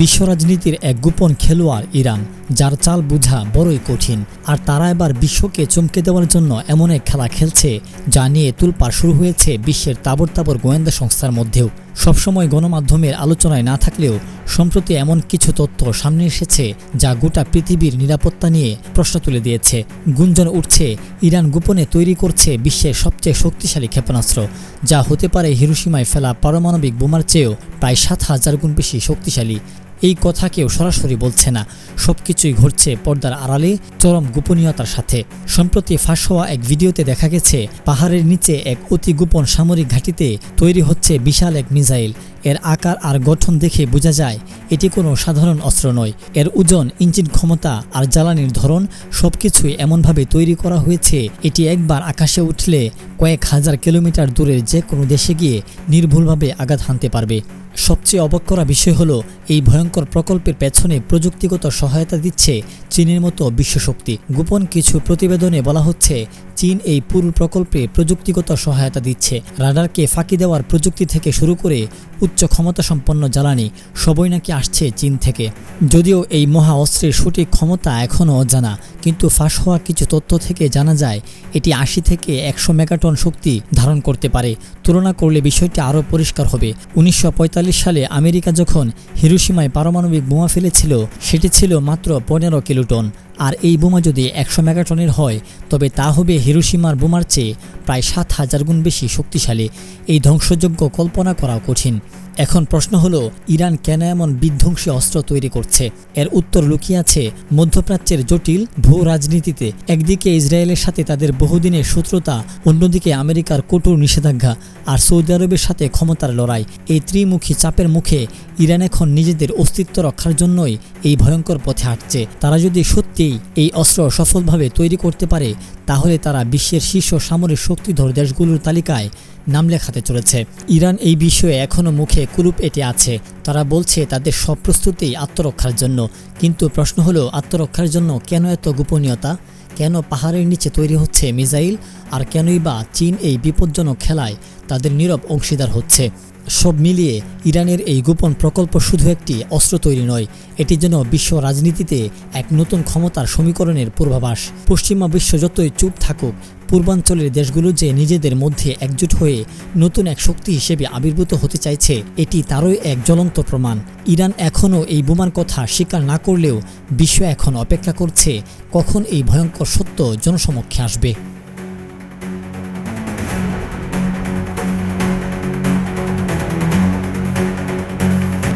বিশ্ব রাজনীতির এক গোপন খেলোয়াড় ইরান, যার চাল বোঝা বড়ই কঠিন। আর তারা এবার বিশ্বকে চমকে দেওয়ার জন্য এমন এক খেলা খেলছে, যা নিয়ে তুলপাড় শুরু হয়েছে বিশ্বের তাবর তাবর গোয়েন্দা সংস্থার মধ্যেও। সবসময় গণমাধ্যমের আলোচনায় না থাকলেও, সম্প্রতি এমন কিছু তথ্য সামনে এসেছে, যা গোটা পৃথিবীর নিরাপত্তা নিয়ে প্রশ্ন তুলে দিয়েছে। গুঞ্জন উঠছে, ইরান গোপনে তৈরি করছে বিশ্বের সবচেয়ে শক্তিশালী ক্ষেপণাস্ত্র, যা হতে পারে হিরোসীমায় ফেলা পারমাণবিক বোমার চেয়েও প্রায় সাত হাজার গুণ বেশি শক্তিশালী। এই কথা কেউ সরাসরি বলছে না। সবকিছুই ঘটছে পর্দার আড়ালে, চরম গোপনীয়তার সাথে। সম্প্রতি ফাঁস হওয়া এক ভিডিওতে দেখা গেছে, পাহাড়ের নিচে এক অতি গোপন সামরিক ঘাঁটিতে তৈরি হচ্ছে বিশাল এক মিসাইল। এর আকার আর গঠন দেখে বোঝা যায়, এটি কোনো সাধারণ অস্ত্র নয়। এর ওজন, ইঞ্জিন ক্ষমতা আর জ্বালানির ধরন সবকিছুই এমনভাবে তৈরি করা হয়েছে, এটি একবার আকাশে উঠলে কয়েক হাজার কিলোমিটার দূরের যে কোনো দেশে গিয়ে নির্ভুলভাবে আঘাত হানতে পারবে। সবচেয়ে অবাক করা বিষয় হলো, এই ভয়ঙ্কর প্রকল্পের পেছনে প্রযুক্তিগত সহায়তা দিচ্ছে চীনের মতো বিশ্বশক্তি। গোপন কিছু প্রতিবেদনে বলা হচ্ছে, চীন এই পুরো প্রকল্পে প্রযুক্তিগত সহায়তা দিচ্ছে। রাডারকে ফাঁকি দেওয়ার প্রযুক্তি থেকে শুরু করে উচ্চ ক্ষমতা সম্পন্ন জ্বালানি সবই নাকি আসছে চীন থেকে। যদিও এই মহা অস্ত্রের সঠিক ক্ষমতা এখনও অজানা, কিন্তু ফাঁস হওয়া কিছু তথ্য থেকে জানা যায়, এটি আশি থেকে একশো মেগাটন শক্তি ধারণ করতে পারে। তুলনা করলে বিষয়টি আরও পরিষ্কার হবে। উনিশশো পঁয়তাল্লিশ সালে আমেরিকা যখন হিরোসীমায় পারমাণবিক বোমা ফেলেছিল, সেটি ছিল মাত্র পনেরো কিলোটন। আর এই বোমা যদি একশো মেগাটনের হয়, তবে তা হবে হিরোসীমার বোমার চেয়ে প্রায় সাত হাজার গুণ বেশি শক্তিশালী। এই ধ্বংসযোগ্য কল্পনা করা কঠিন। এখন প্রশ্ন হলো, ইরান কেন এমন বিধ্বংসী অস্ত্র তৈরি করছে? এর উত্তর লুকিয়ে আছে মধ্যপ্রাচ্যের জটিল ভূ রাজনীতিতে। একদিকে ইসরায়েলের সাথে তাদের বহুদিনের শত্রুতা, অন্যদিকে আমেরিকার কঠোর নিষেধাজ্ঞা আর সৌদি আরবের সাথে ক্ষমতার লড়াই। এই ত্রিমুখী চাপের মুখে ইরান এখন নিজেদের অস্তিত্ব রক্ষার জন্যই এই ভয়ঙ্কর পথে হাঁটছে। তারা যদি সত্যিই এই অস্ত্র সফলভাবে তৈরি করতে পারে, তাহলে তারা বিশ্বের শীর্ষ সামরিক শক্তিধর দেশগুলোর তালিকায় নাম লেখাতে চলেছে। ইরান এই বিষয়ে এখনও মুখে কুরুপ এটে আছে। তারা বলছে, তাদের সব প্রস্তুতি আত্মরক্ষার জন্য। কিন্তু প্রশ্ন হলো, আত্মরক্ষার জন্য কেন এত গোপনীয়তা? কেন পাহাড়ের নিচে তৈরি হচ্ছে মিসাইল? আর কেনই বা চীন এই বিপজ্জনক খেলায় তাদের নীরব অংশীদার হচ্ছে? সব মিলিয়ে ইরানের এই গোপন প্রকল্প শুধু একটি অস্ত্র তৈরি নয়, এটি যেন বিশ্ব রাজনীতিতে এক নতুন ক্ষমতার সমীকরণের পূর্বাভাস। পশ্চিমা বিশ্ব যতই চুপ থাকুক পূর্বাঞ্চলের দেশগুলো যে নিজেদের মধ্যে একজোট হয়ে নতুন এক শক্তি হিসেবে আবির্ভূত হতে চাইছে, এটি তারই এক জ্বলন্ত প্রমাণ। ইরান এখনও এই বোমার কথা স্বীকার না করলেও বিশ্ব এখন অপেক্ষা করছে কখন এই ভয়ঙ্কর সত্য জনসমক্ষে আসবে।